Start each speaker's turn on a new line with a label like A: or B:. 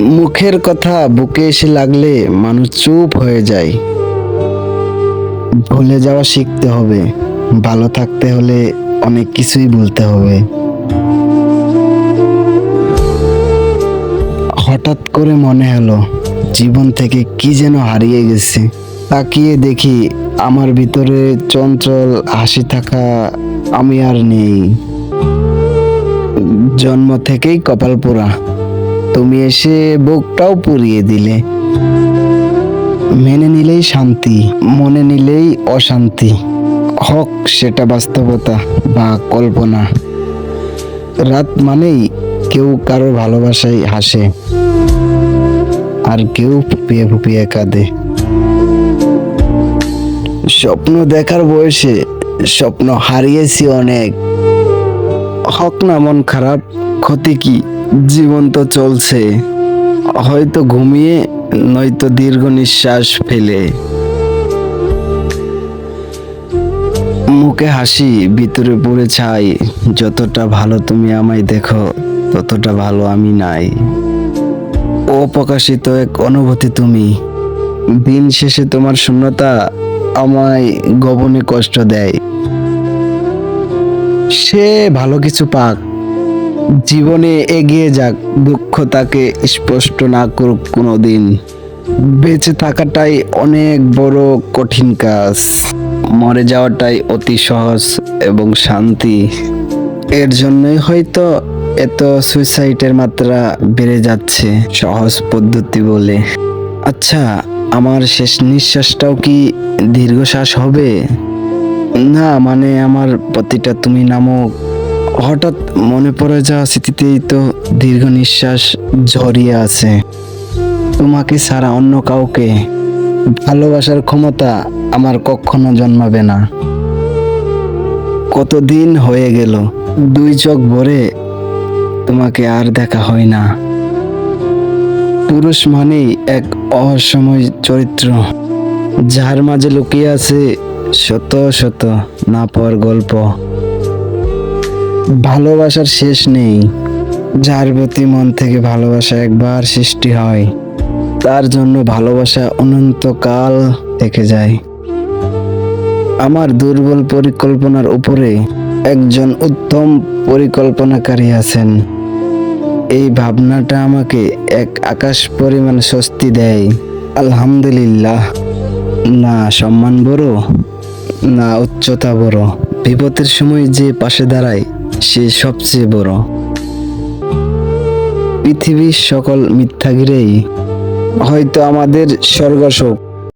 A: মুখের কথা বুকে এসে লাগলে মানুষ চুপ হয়ে যায়। ভুলে যাওয়া শিখতে হবে, ভালো থাকতে হলে অনেক কিছুই ভুলতে হবে। হঠাৎ করে মনে হলো, জীবন থেকে কি যেন হারিয়ে গেছে। তাকিয়ে দেখি আমার ভিতরে চঞ্চল হাসি থাকা আমি আর নেই। জন্ম থেকেই কপাল পোড়া। তুমি এসে বুকটাও পুড়িয়ে দিলে। মেনে নিলেই শান্তি, মনে নিলেই অশান্তি। হোক সেটা বাস্তবতা বা কল্পনা। রাত মানেই কেউ কারও ভালোবাসায় হাসে, আর কেউ ফুপিয়ে ফুপিয়ে কাঁদে। স্বপ্ন দেখার বয়সে স্বপ্ন হারিয়েছি অনেক। হক না মন খারাপ, ক্ষতি কি? জীবন তো চলছে। হয়তো ঘুমিয়ে, নয়তো দীর্ঘ নিঃশ্বাস ফেলে। মুখে হাসি, ভিতরে পড়ে ছাই। যতটা ভালো তুমি আমায় দেখো, ততটা ভালো আমি নাই। অপ্রকাশিত এক অনুভূতি তুমি। দিন শেষে তোমার শূন্যতা আমায় গবনে কষ্ট দেয়। সে ভালো কিছু পাক জীবনে এগিয়ে যাক, দুঃখ তাকে স্পষ্ট না করুক কোনোদিন। বেঁচে থাকাটাই অনেক বড় কঠিন কাজ। মরে যাওয়াটাই অতি সহজ এবং শান্তি। এর জন্যই হয়তো এত সুইসাইডের মাত্রা বেড়ে যাচ্ছে, সহজ পদ্ধতি বলে। আচ্ছা আমার শেষ নিঃশ্বাসটাও কি দীর্ঘশ্বাস হবে? না মানে আমার প্রতিটা তুমি নামক হঠাৎ মনে পড়ে যাওয়া স্মৃতিতেই তো দীর্ঘ নিঃশ্বাস ঝরিয়ে আছে। তোমাকে ছাড়া অন্য কাউকে ভালোবাসার ক্ষমতা আমার কখনো জন্মাবে না। কতদিন হয়ে গেল, দুই চোখ ভরে তোমাকে আর দেখা হয় না। পুরুষ মানেই এক অসময় চরিত্র, যার মাঝে লুকিয়ে আছে শত শত না পাওয়ার গল্প। ভালোবাসার শেষ নেই। যার প্রতি মন থেকে ভালোবাসা একবার সৃষ্টি হয়, তার জন্য ভালোবাসা অনন্তকাল থেকে যায়। আমার দুর্বল পরিকল্পনার উপরে একজন উত্তম পরিকল্পনাকারী আছেন। এই ভাবনাটা আমাকে এক আকাশ পরিমাণ স্বস্তি দেয়। আলহামদুলিল্লাহ। না সম্মান বড়, না উচ্চতা বড়। বিপদের সময় যে পাশে দাঁড়ায় সে সবচেয়ে বড়। পৃথিবীর সকল মিথ্যাগিরেই হয়তো আমাদের স্বর্গ সুখ